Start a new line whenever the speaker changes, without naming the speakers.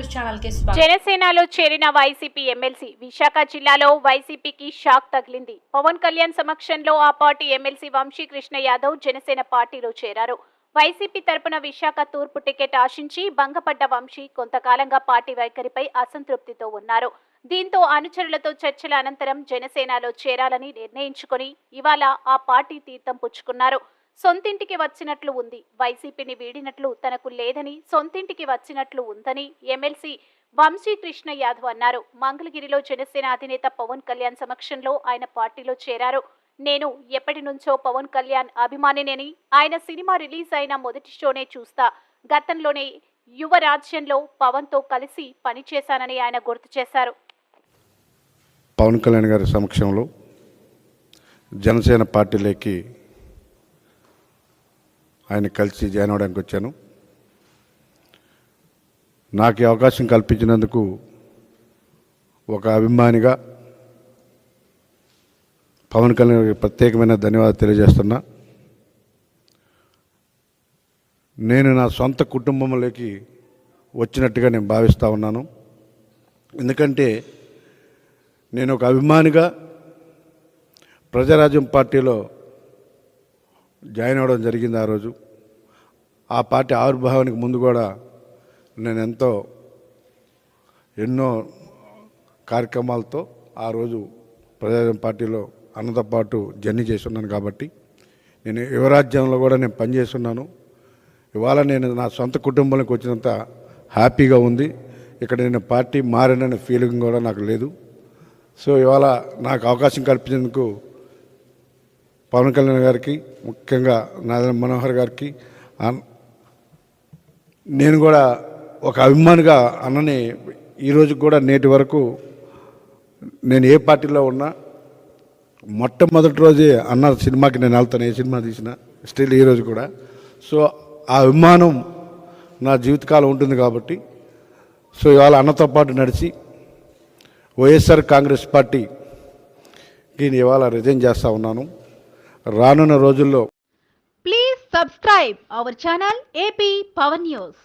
News ఛానల్కి
జనసేనలో చేరిన వైసీపీ ఎమ్మెల్సీ విశాఖ జిల్లాలో వైసీపీకి షాక్ తగిలింది. పవన్ కళ్యాణ్ సమక్షంలో ఆ పార్టీ ఎమ్మెల్సీ వంశీ కృష్ణ యాదవ్ జనసేన పార్టీలో చేరారు. వైసీపీ తరపున విశాఖ తూర్పు టికెట్ ఆశించి భంగపడ్డ వంశీ కొంతకాలంగా పార్టీ వైఖరిపై అసంతృప్తితో ఉన్నారు. దీంతో అనుచరులతో చర్చల అనంతరం జనసేనలో చేరాలని నిర్ణయించుకుని ఇవాళ ఆ పార్టీ తీర్థం పుచ్చుకున్నారు. సొంతింటికి వచ్చినట్లు ఉంది. వైసీపీని వీడినట్లు తనకు లేదని సొంతింటికి వచ్చినట్లు ఉందని ఎమ్మెల్సీ వంశీ కృష్ణ యాదవ్ అన్నారు. మంగళగిరిలో జనసేన అధినేత పవన్ కళ్యాణ్ సమక్షంలో ఆయన పార్టీలో చేరారు. నేను ఎప్పటి నుంచో పవన్ కళ్యాణ్ అభిమానినని. ఆయన సినిమా రిలీజ్ అయిన మొదటి షోనే చూస్తా. గతంలోనే యువ రాజ్యంలో పవన్తో కలిసి పనిచేశానని ఆయన గుర్తు చేశారు.
పవన్ కళ్యాణ్ గారి సమక్షంలో జనసేన పార్టీలోకి ఆయన కలిసి జాయిన్ అవడానికి వచ్చాను. నాకు ఈ అవకాశం కల్పించినందుకు ఒక అభిమానిగా పవన్ కళ్యాణ్ ప్రత్యేకమైన ధన్యవాదాలు తెలియజేస్తున్నా. నేను నా సొంత కుటుంబంలోకి వచ్చినట్టుగా నేను భావిస్తూ ఉన్నాను. ఎందుకంటే నేను ఒక అభిమానిగా ప్రజారాజ్యం పార్టీలో జాయిన్ అవ్వడం జరిగింది ఆ రోజు. ఆ పార్టీ ఆవిర్భావానికి ముందు కూడా నేను ఎంతో ఎన్నో కార్యక్రమాలతో ఆ రోజు ప్రజాజన పార్టీలో అన్నతో పాటు జర్నీ చేస్తున్నాను కాబట్టి నేను యువరాజ్యంలో కూడా నేను పనిచేస్తున్నాను. ఇవాళ నేను నా సొంత కుటుంబంలోకి వచ్చినంత హ్యాపీగా ఉంది. ఇక్కడ నేను పార్టీ మారిననే ఫీలింగ్ కూడా నాకు లేదు. సో ఇవాళ నాకు అవకాశం కల్పించేందుకు పవన్ కళ్యాణ్ గారికి ముఖ్యంగా నారాయణ మనోహర్ గారికి నేను కూడా ఒక అభిమానిగా అన్నని ఈరోజు కూడా నేటి వరకు నేను ఏ పార్టీలో ఉన్నా మొట్టమొదటి రోజే అన్న సినిమాకి నేను వెళ్తాను ఏ సినిమా తీసినా స్టిల్ ఈరోజు కూడా. సో ఆ అభిమానం నా జీవితకాలం ఉంటుంది కాబట్టి సో ఇవాళ అన్నతో పాటు నడిచి వైఎస్ఆర్ కాంగ్రెస్ పార్టీకి నేను ఇవాళ రిజైన్ చేస్తూ ఉన్నాను. రానున్న రోజుల్లో
please subscribe our channel AP power news